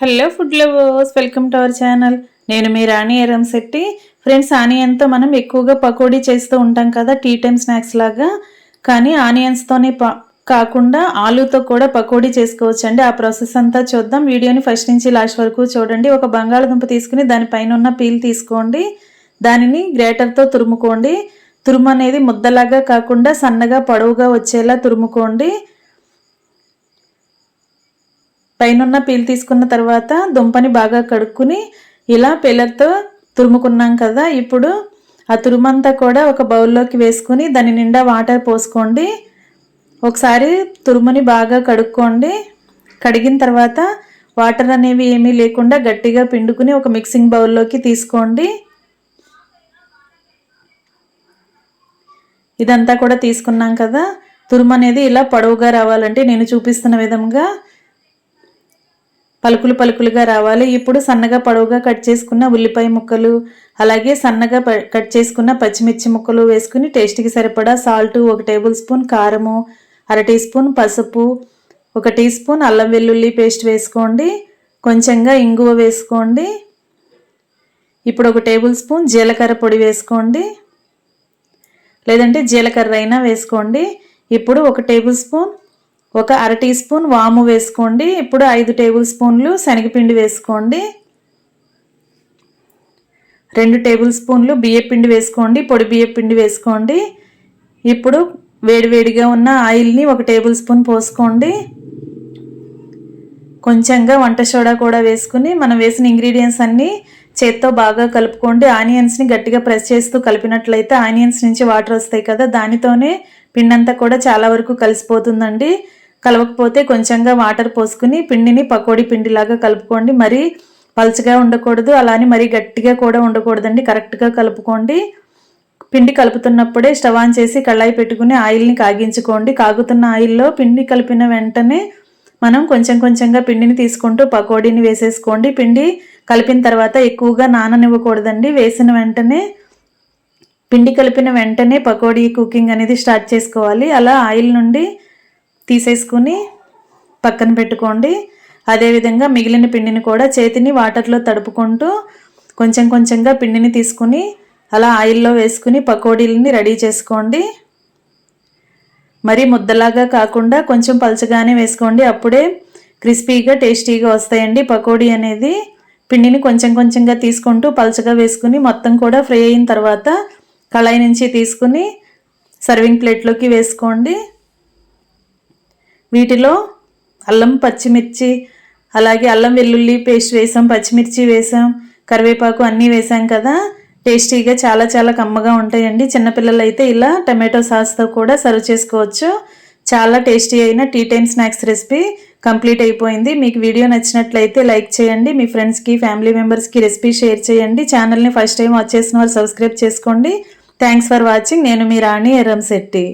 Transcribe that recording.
Hello food lovers welcome to our channel నేను మీ రాణి ఎరం Shetty. Friends ఆనియన్తో మనం ఎక్కువగా పకోడీ చేస్తూ ఉంటాం కదా టీ టైమ్ స్నాక్స్ లాగా. కానీ ఆనియన్స్తోనే కాకుండా ఆలూతో కూడా పకోడీ చేసుకోవచ్చు అండి ఆ ప్రాసెస్ అంతా చూద్దాం. వీడియోని ఫస్ట్ నుంచి లాస్ట్ వరకు చూడండి. ఒక బంగాళదుంప తీసుకుని దానిపైన ఉన్న పీల్ తీసుకోండి. దానిని గ్రేటర్తో తురుముకోండి. తురుము అనేది ముద్దలాగా కాకుండా సన్నగా పొడవుగా వచ్చేలా తురుముకోండి. పైనున్న పీల్ తీసుకున్న తర్వాత దుంపని బాగా కడుక్కుని ఇలా పిల్లర్తో తురుముకున్నాం కదా ఇప్పుడు ఆ తురుమంతా కూడా ఒక బౌల్లోకి వేసుకుని దాని నిండా వాటర్ పోసుకోండి. ఒకసారి తురుముని బాగా కడుక్కోండి. కడిగిన తర్వాత వాటర్ అనేవి ఏమీ లేకుండా గట్టిగా పిండుకుని ఒక మిక్సింగ్ బౌల్లోకి తీసుకోండి. ఇదంతా కూడా తీసుకున్నాం కదా తురుము అనేది ఇలా పొడవుగా రావాలంటే నేను చూపిస్తున్న విధంగా పలుకులు పలుకులుగా రావాలి. ఇప్పుడు సన్నగా పొడవుగా కట్ చేసుకున్న ఉల్లిపాయ ముక్కలు అలాగే సన్నగా కట్ చేసుకున్న పచ్చిమిర్చి ముక్కలు వేసుకుని టేస్ట్కి సరిపడా సాల్ట్ ఒక టేబుల్ స్పూన్ కారము అర టీ స్పూన్ పసుపు ఒక టీ స్పూన్ అల్లం వెల్లుల్లి పేస్ట్ వేసుకోండి. కొంచెంగా ఇంగువ వేసుకోండి. ఇప్పుడు ఒక టేబుల్ స్పూన్ జీలకర్ర పొడి వేసుకోండి. లేదంటే జీలకర్ర అయినా వేసుకోండి. ఇప్పుడు ఒక టేబుల్ స్పూన్ ఒక అర టీ స్పూన్ వాము వేసుకోండి. ఇప్పుడు ఐదు టేబుల్ స్పూన్లు శనగపిండి వేసుకోండి. రెండు టేబుల్ స్పూన్లు బియ్యపిండి వేసుకోండి. పొడి బియ్యపిండి వేసుకోండి. ఇప్పుడు వేడివేడిగా ఉన్న ఆయిల్ని ఒక టేబుల్ స్పూన్ పోసుకోండి. కొంచెంగా వంట సోడా కూడా వేసుకుని మనం వేసిన ఇంగ్రీడియంట్స్ అన్నీ చేత్తో బాగా కలుపుకోండి. ఆనియన్స్ని గట్టిగా ప్రెస్ చేస్తూ కలిపినట్లయితే ఆనియన్స్ నుంచి వాటర్ వస్తాయి కదా దానితోనే పిండంతా కూడా చాలా వరకు కలిసిపోతుందండి. కలవకపోతే కొంచెంగా వాటర్ పోసుకుని పిండిని పకోడీ పిండిలాగా కలుపుకోండి. మరీ పలుచగా ఉండకూడదు అలానే మరీ గట్టిగా కూడా ఉండకూడదండి. కరెక్ట్గా కలుపుకోండి. పిండి కలుపుతున్నప్పుడే స్టవ్ ఆన్ చేసి కళ్ళాయి పెట్టుకుని ఆయిల్ని కాగించుకోండి. కాగుతున్న ఆయిల్లో పిండి కలిపిన వెంటనే మనం కొంచెం కొంచెంగా పిండిని తీసుకుంటూ పకోడీని వేసేసుకోండి. పిండి కలిపిన తర్వాత ఎక్కువగా నాననివ్వకూడదండి. వేసిన వెంటనే పిండి కలిపిన వెంటనే పకోడీ కుకింగ్ అనేది స్టార్ట్ చేసుకోవాలి. అలా ఆయిల్ నుండి తీసేసుకుని పక్కన పెట్టుకోండి. అదేవిధంగా మిగిలిన పిండిని కూడా చేతిని వాటర్లో తడుపుకుంటూ కొంచెం కొంచెంగా పిండిని తీసుకుని అలా ఆయిల్లో వేసుకుని పకోడీలని రెడీ చేసుకోండి. మరి ముద్దలాగా కాకుండా కొంచెం పలచగానే వేసుకోండి. అప్పుడే క్రిస్పీగా టేస్టీగా వస్తాయండి. పకోడీ అనేది పిండిని కొంచెం కొంచెంగా తీసుకుంటూ పలచగా వేసుకుని మొత్తం కూడా ఫ్రై అయిన తర్వాత కళాయి నుంచి తీసుకుని సర్వింగ్ ప్లేట్లోకి వేసుకోండి. వీటిలో అల్లం పచ్చిమిర్చి అలాగే అల్లం వెల్లుల్లి పేస్ట్ వేసాం పచ్చిమిర్చి వేసాం కరివేపాకు అన్నీ వేసాం కదా. టేస్టీగా చాలా చాలా కమ్మగా ఉంటాయండి. చిన్నపిల్లలు అయితే ఇలా టమాటో సాస్తో కూడా సర్వ్ చేసుకోవచ్చు. చాలా టేస్టీ అయిన tea time snacks recipe complete అయిపోయింది. మీకు వీడియో నచ్చినట్లయితే లైక్ చేయండి. మీ ఫ్రెండ్స్కి ఫ్యామిలీ మెంబర్స్కి రెసిపీ షేర్ చేయండి. ఛానల్ని ఫస్ట్ టైం వచ్చేసిన వారు సబ్స్క్రైబ్ చేసుకోండి. Thanks for watching. నేను మీ రాణి ఎర్రంశెట్టి